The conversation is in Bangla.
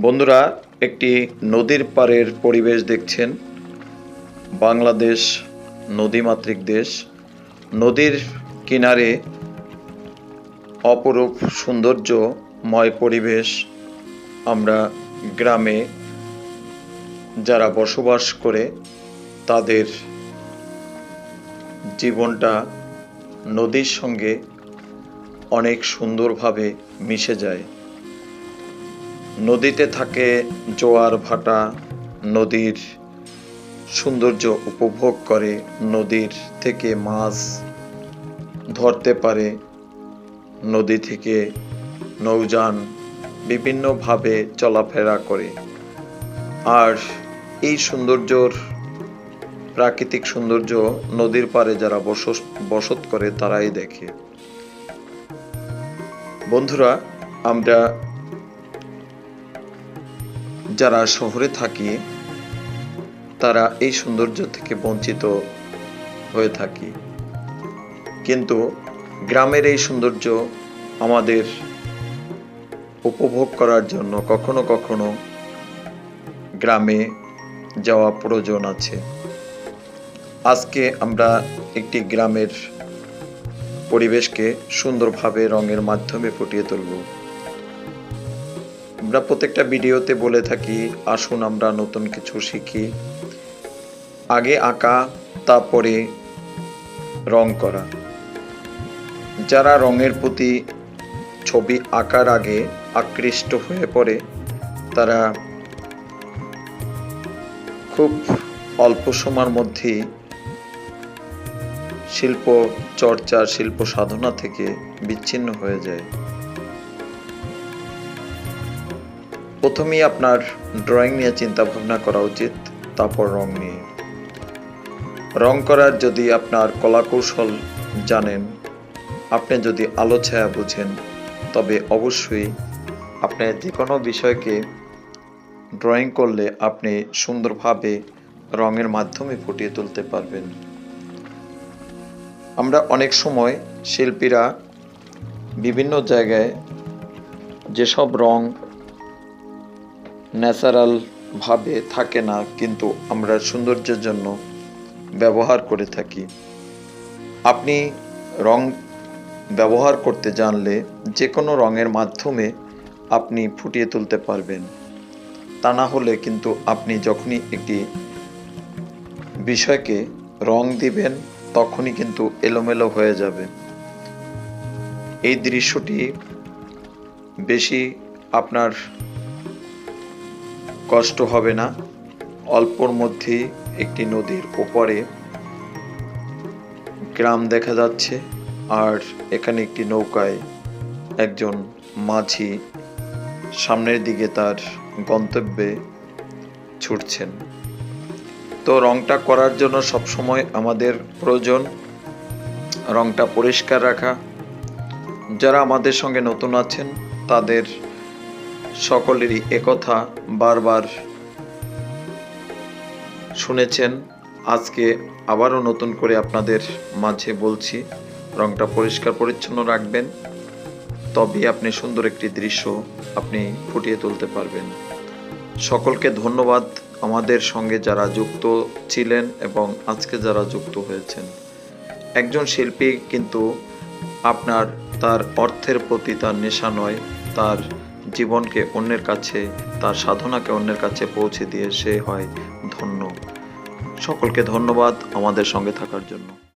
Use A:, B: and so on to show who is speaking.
A: বন্ধুরা, একটি নদীর পাড়ের পরিবেশ দেখছেন। বাংলাদেশ নদীমাতৃক দেশ। নদীর কিনারে অপরূপ সৌন্দর্যময় পরিবেশ আমরা গ্রামে যারা বসবাস করে, তাদের জীবনটা নদীর সঙ্গে অনেক সুন্দরভাবে মিশে যায়। নদীতে থাকে জোয়ার ভাটা, নদীর সৌন্দর্য উপভোগ করে, নদীর থেকে মাছ ধরতে পারে, নদী থেকে নৌযান বিভিন্নভাবে চলাফেরা করে। আর এই সৌন্দর্যর, প্রাকৃতিক সৌন্দর্য নদীর পাড়ে যারা বসত বসত করে তারাই দেখে। বন্ধুরা, আমরা যারা শহরে থাকি, তারা এই সৌন্দর্য থেকে বঞ্চিত হয়ে থাকি। কিন্তু গ্রামের এই সৌন্দর্য আমাদের উপভোগ করার জন্য কখনো কখনো গ্রামে যাওয়া প্রয়োজন আছে। আজকে আমরা একটি গ্রামের পরিবেশকে সুন্দরভাবে রঙের মাধ্যমে ফুটিয়ে তুলব। আমরা প্রত্যেকটা ভিডিওতে বলে থাকি, আসুন আমরা নতুন কিছু শিখি। আগে আঁকা, তারপরে রং করা। যারা রঙের প্রতি ছবি আঁকার আগে আকৃষ্ট হয়ে পড়ে, তারা খুব অল্প সময়ের মধ্যেই শিল্প চর্চা শিল্প সাধনা থেকে বিচ্ছিন্ন হয়ে যায়। প্রথমেই আপনার ড্রয়িং নিয়ে চিন্তা ভাবনা করা উচিত, তারপর রং নিয়ে। রং করার যদি আপনার কলাকৌশল জানেন, আপনি যদি আলো ছায়া বুঝেন, তবে অবশ্যই আপনি যে কোনো বিষয়কে ড্রয়িং করলে আপনি সুন্দরভাবে রঙের মাধ্যমে ফুটিয়ে তুলতে পারবেন। আমরা অনেক সময় শিল্পীরা বিভিন্ন জায়গায় যেসব রং ন্যাচারাল ভাবে থাকে না, কিন্তু আমরা সৌন্দর্যের জন্য ব্যবহার করে থাকি। আপনি রং ব্যবহার করতে জানলে যে কোনো রঙের মাধ্যমে আপনি ফুটিয়ে তুলতে পারবেন। তা না হলে কিন্তু আপনি যখনই একটি বিষয়কে রং দিবেন, তখনই কিন্তু এলোমেলো হয়ে যাবে। এই দৃশ্যটি বেশি আপনার কষ্ট হবে না। অল্পর মধ্যেই একটি নদীর ওপরে গ্রাম দেখা যাচ্ছে আর এখানে একটি নৌকায় একজন মাঝি সামনের দিকে তার গন্তব্যে ছুটছেন। তো রংটা করার জন্য সবসময় আমাদের প্রয়োজন রংটা পরিষ্কার রাখা। যারা আমাদের সঙ্গে নতুন আছেন, তাদের সকলেরই একথা বারবার শুনেছেন। আজকে আবারও নতুন করে আপনাদের মাঝে বলছি, রংটা পরিষ্কার পরিচ্ছন্ন রাখবেন, তবেই আপনি সুন্দর একটি দৃশ্য আপনি ফুটিয়ে তুলতে পারবেন। সকলকে ধন্যবাদ আমাদের সঙ্গে যারা যুক্ত ছিলেন এবং আজকে যারা যুক্ত হয়েছেন। একজন শিল্পী কিন্তু আপনার তার অর্থের প্রতি তার নেশা নয়, তার জীবনকে অন্যের কাছে, তার সাধনাকে অন্যের কাছে পৌঁছে দিয়ে সে হয় ধন্য। সকলকে ধন্যবাদ আমাদের সঙ্গে থাকার জন্য।